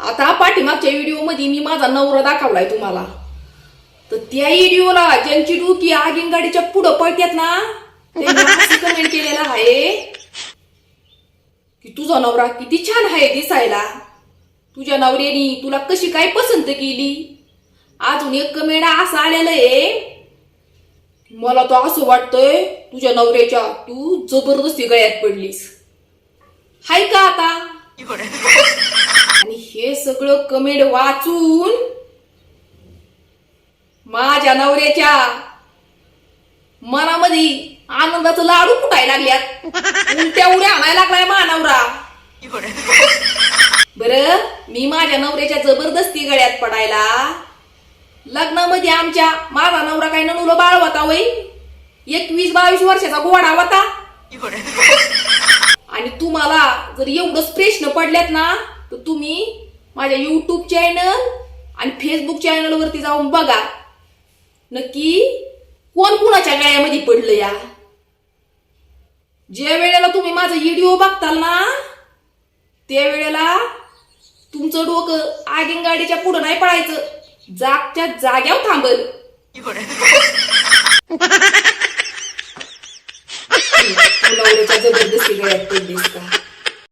आता पाठीमागच्या व्हिडिओमध्ये मी माझा नवरा दाखवलाय तुम्हाला. तर त्या व्हिडिओला ज्यांची डोकी आगीन गाडीच्या पुढं पळत्यात ना त्यांनी कमेंट केलेला आहे की तुझा नवरा किती छान आहे दिसायला. तुझ्या नवऱ्यानी तुला कशी काय पसंत केली? अजून एक कमेंट असं आलेलं आहे मला तो असं वाटतंय तुझ्या नवऱ्याच्या तू जबरदस्ती गळ्यात पडलीस. हाय का आता? सगळं कमेंट वाचून माझ्या नवऱ्याच्या मनामध्ये आनंदाचं लाडू फुटायला लागल्यात. उलट्या उड्या आणायला लागलाय मा नवरा. बर मी माझ्या नवऱ्याच्या जबरदस्ती गळ्यात पडायला. लग्नामध्ये आमच्या माझा नवरा काय ननुलं बाळ होता वय? एकवीस बावीस वर्षाचा गोडा होता. आणि तुम्हाला जर एवढंच प्रश्न पडल्यात ना तर तुम्ही माझ्या युट्यूब चॅनल आणि फेसबुक चॅनल वरती जाऊन बघा. नक्की कोण कुणाच्या गळ्यामध्ये पडलं या? ज्या वेळेला तुम्ही माझा व्हिडिओ बघताल ना त्या वेळेला तुमचं डोकं आगीन गाडीच्या पुढं नाही पडायचं. जागच्या जाग्यावर थांबल. जबरदस्ती गळ्यात पडलीस का?